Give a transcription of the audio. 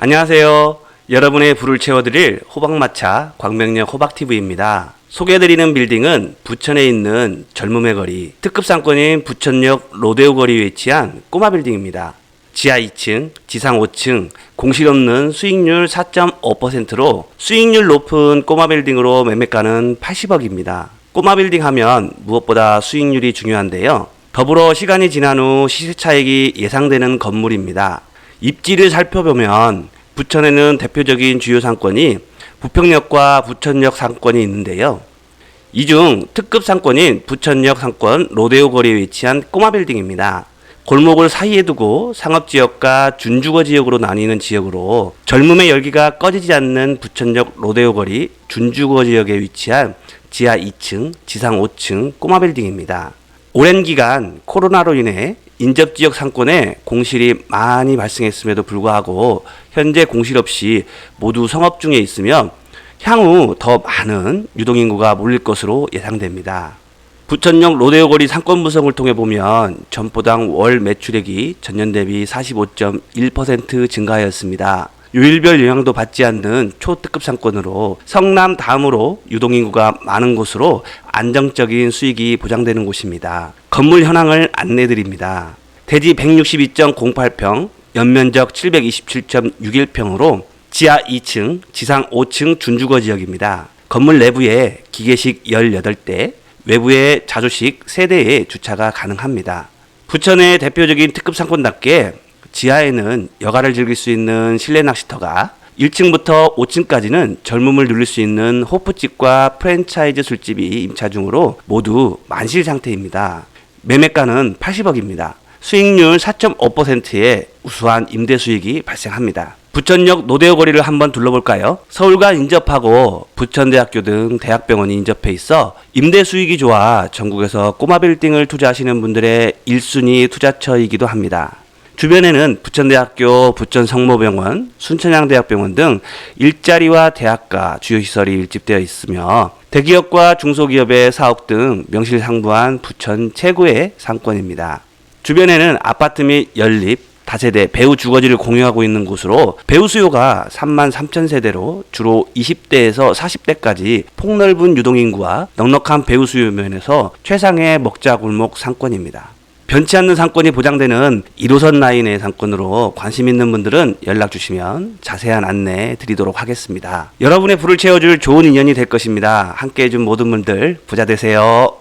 안녕하세요. 여러분의 불을 채워드릴 호박마차 광명역 호박TV입니다. 소개해드리는 빌딩은 부천에 있는 젊음의 거리, 특급 상권인 부천역 로데오 거리에 위치한 꼬마 빌딩입니다. 지하 2층, 지상 5층, 공실 없는 수익률 4.5%로 수익률 높은 꼬마 빌딩으로 매매가는 80억입니다. 꼬마 빌딩 하면 무엇보다 수익률이 중요한데요. 더불어 시간이 지난 후 시세 차익이 예상되는 건물입니다. 입지를 살펴보면 부천에는 대표적인 주요 상권이 부평역과 부천역 상권이 있는데요. 이 중 특급 상권인 부천역 상권 로데오 거리에 위치한 꼬마 빌딩입니다. 골목을 사이에 두고 상업지역과 준주거 지역으로 나뉘는 지역으로 젊음의 열기가 꺼지지 않는 부천역 로데오 거리 준주거 지역에 위치한 지하 2층, 지상 5층 꼬마 빌딩입니다. 오랜 기간 코로나로 인해 인접 지역 상권에 공실이 많이 발생했음에도 불구하고 현재 공실 없이 모두 성업 중에 있으며 향후 더 많은 유동인구가 몰릴 것으로 예상됩니다. 부천역 로데오 거리 상권 분석을 통해 보면 점포당 월 매출액이 전년 대비 45.1% 증가하였습니다. 요일별 영향도 받지 않는 초특급 상권으로 성남 다음으로 유동인구가 많은 곳으로 안정적인 수익이 보장되는 곳입니다. 건물 현황을 안내드립니다. 대지 162.08평, 연면적 727.61평으로 지하 2층, 지상 5층 준주거 지역입니다. 건물 내부에 기계식 18대, 외부에 자조식 3대의 주차가 가능합니다. 부천의 대표적인 특급 상권답게 지하에는 여가를 즐길 수 있는 실내 낚시터가 1층부터 5층까지는 젊음을 누릴 수 있는 호프집과 프랜차이즈 술집이 임차 중으로 모두 만실 상태입니다. 매매가는 80억입니다. 수익률 4.5%의 우수한 임대 수익이 발생합니다. 부천역 노대오 거리를 한번 둘러볼까요? 서울과 인접하고 부천대학교 등 대학병원이 인접해 있어 임대 수익이 좋아 전국에서 꼬마 빌딩을 투자하시는 분들의 1순위 투자처이기도 합니다. 주변에는 부천대학교, 부천성모병원, 순천향대학병원 등 일자리와 대학가 주요 시설이 밀집되어 있으며 대기업과 중소기업의 사업 등 명실상부한 부천 최고의 상권입니다. 주변에는 아파트 및 연립, 다세대 배우 주거지를 공유하고 있는 곳으로 배우 수요가 3만 3천 세대로 주로 20대에서 40대까지 폭넓은 유동인구와 넉넉한 배우 수요 면에서 최상의 먹자 골목 상권입니다. 변치 않는 상권이 보장되는 1호선 라인의 상권으로 관심 있는 분들은 연락 주시면 자세한 안내 드리도록 하겠습니다. 여러분의 불을 채워줄 좋은 인연이 될 것입니다. 함께 해준 모든 분들 부자 되세요.